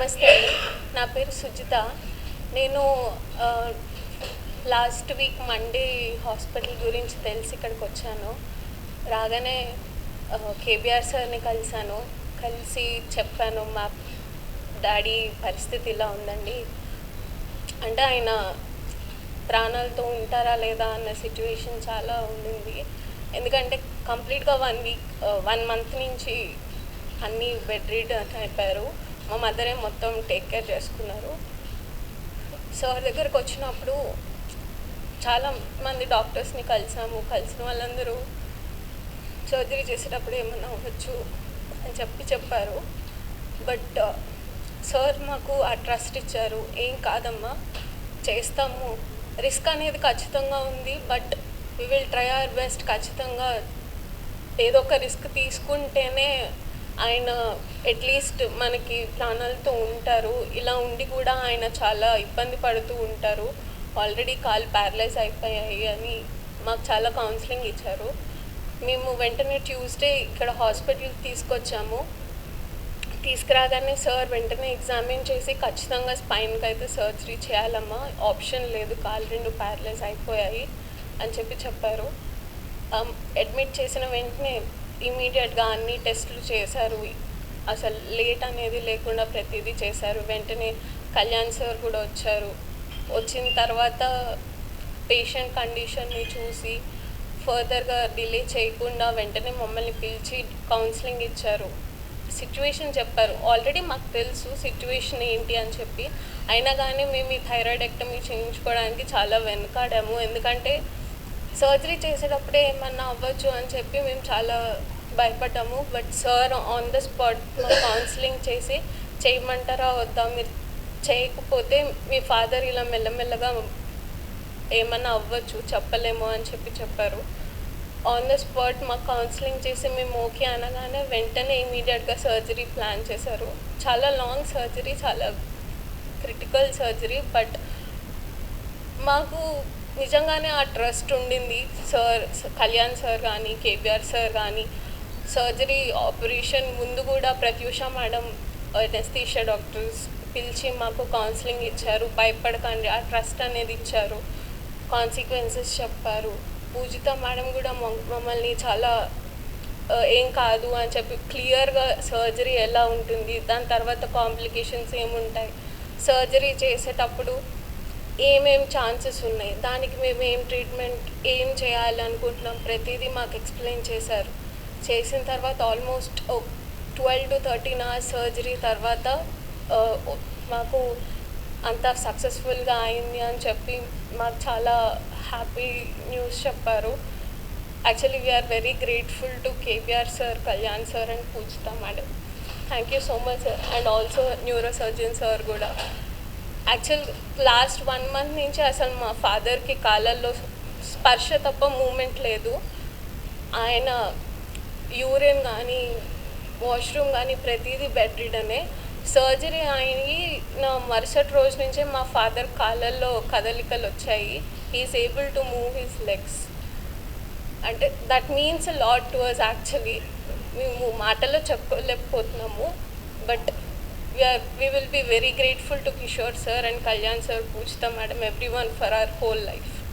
నమస్తే. అండి నా పేరు సుజిత. నేను లాస్ట్ వీక్ మండే హాస్పిటల్ గురించి తెలిసి ఇక్కడికి వచ్చాను. రాగానే కేబీఆర్ సార్ని కలిశాను. కలిసి చెప్పాను మా డాడీ పరిస్థితి ఇలా ఉందండి. అంటే ఆయన ప్రాణాలతో ఉంటారా లేదా అన్న సిచ్యువేషన్ చాలా ఉండింది. ఎందుకంటే కంప్లీట్గా వన్ వీక్ వన్ మంత్ నుంచి అన్నీ బెడ్ రీడ్ అయిపోయారు. మా మదరే మొత్తం టేక్ కేర్ చేసుకున్నారు. సార్ దగ్గరకు వచ్చినప్పుడు చాలా మంది డాక్టర్స్ని కలిసాము. కలిసిన వాళ్ళందరూ సర్జరీ చేసేటప్పుడు ఏమన్నా అవ్వచ్చు అని చెప్పి చెప్పారు. బట్ సార్ uh, మాకు ఆ ట్రస్ట్ ఇచ్చారు. ఏం కాదమ్మా చేస్తాము. రిస్క్ అనేది ఖచ్చితంగా ఉంది but we will try our best ఖచ్చితంగా ఏదో ఒక రిస్క్ తీసుకుంటేనే ఆయన అట్లీస్ట్ మనకి ప్రాణాలతో ఉంటారు. ఇలా ఉండి కూడా ఆయన చాలా ఇబ్బంది పడుతూ ఉంటారు. ఆల్రెడీ కాలు ప్యారలైజ్ అయిపోయాయి అని మాకు చాలా కౌన్సిలింగ్ ఇచ్చారు. మేము వెంటనే ట్యూస్డే ఇక్కడ హాస్పిటల్కి తీసుకొచ్చాము. తీసుకురాగానే సార్ వెంటనే ఎగ్జామిన్ చేసి ఖచ్చితంగా స్పైన్కి అయితే సర్జరీ చేయాలమ్మా. ఆప్షన్ లేదు కాలు రెండు ప్యారలైజ్ అయిపోయాయి అని చెప్పి చెప్పారు. Um, అడ్మిట్ చేసిన వెంటనే ఇమీడియట్గా అన్ని టెస్టులు చేశారు. అసలు లేట్ అనేది లేకుండా ప్రతిదీ చేశారు. వెంటనే కళ్యాణ్ సార్ కూడా వచ్చారు. వచ్చిన తర్వాత పేషెంట్ కండిషన్ని చూసి ఫర్దర్గా డిలే చేయకుండా వెంటనే మమ్మల్ని పిలిచి కౌన్సిలింగ్ ఇచ్చారు. సిచ్యువేషన్ చెప్పారు. ఆల్రెడీ మాకు తెలుసు సిచ్యువేషన్ ఏంటి అని చెప్పి. అయినా కానీ మేము ఈ థైరాయిడ్ ఎక్టమీ చేయించుకోవడానికి చాలా వెనుకాడాము. ఎందుకంటే సర్జరీ చేసేటప్పుడే ఏమన్నా అవ్వచ్చు అని చెప్పి మేము చాలా భయపడ్డాము. But sir on the spot counselling చేసి చేయమంటారా వద్దా? మీరు చేయకపోతే మీ ఫాదర్ ఇలా మెల్లమెల్లగా ఏమన్నా అవ్వచ్చు చెప్పలేము అని చెప్పి చెప్పారు. ఆన్ ద స్పాట్ మాకు కౌన్సిలింగ్ చేసి మేము ఓకే అనగానే వెంటనే ఇమీడియట్గా సర్జరీ ప్లాన్ చేశారు. చాలా లాంగ్ సర్జరీ చాలా క్రిటికల్ సర్జరీ బట్ మాకు నిజంగానే ఆ ట్రస్ట్ ఉండింది. సార్ కళ్యాణ్ సార్ కానీ కేబీఆర్ సార్ కానీ సర్జరీ ఆపరేషన్ ముందు కూడా ప్రత్యూష మేడం నెస్తీష డాక్టర్స్ పిలిచి మాకు కౌన్సిలింగ్ ఇచ్చారు. భయపడకండి ఆ ట్రస్ట్ అనేది ఇచ్చారు. కాన్సిక్వెన్సెస్ చెప్పారు. పూజిత మేడం కూడా మమ్మల్ని చాలా ఏం కాదు అని చెప్పి క్లియర్గా సర్జరీ ఎలా ఉంటుంది దాని తర్వాత కాంప్లికేషన్స్ ఏముంటాయి. సర్జరీ చేసేటప్పుడు ఏమేం ఛాన్సెస్ ఉన్నాయి? దానికి మేము ఏం ట్రీట్మెంట్ ఏం చేయాలనుకుంటున్నాం? ప్రతిదీ మాకు ఎక్స్ప్లెయిన్ చేశారు. చేసిన తర్వాత almost twelve to thirteen hours surgery తర్వాత మాకు అంత సక్సెస్ఫుల్గా అయింది అని చెప్పి మాకు చాలా హ్యాపీ న్యూస్ చెప్పారు. Actually we are very grateful to KBR sir Kalyan sir and Poojitha madam. Thank you so much sir. And also neuro surgeon sir కూడా. యాక్చువల్ లాస్ట్ వన్ మంత్ నుంచి అసలు మా ఫాదర్కి కాలల్లో స్పర్శ తప్ప మూమెంట్ లేదు. ఆయన యూరిన్ కానీ వాష్రూమ్ కానీ ప్రతిదీ బెడ్ రిడనే సర్జరీ అయ్యి నా మరుసటి రోజు నుంచే మా ఫాదర్ కాళ్ళల్లో కదలికలు వచ్చాయి. He is able to move his legs అంటే that means lot to us actually మేము మాటల్లో చెప్పలేకపోతున్నాము. But we, are, we will be very grateful to Kishore sir and Kalyan sir, Poochita madam, everyone for our whole life.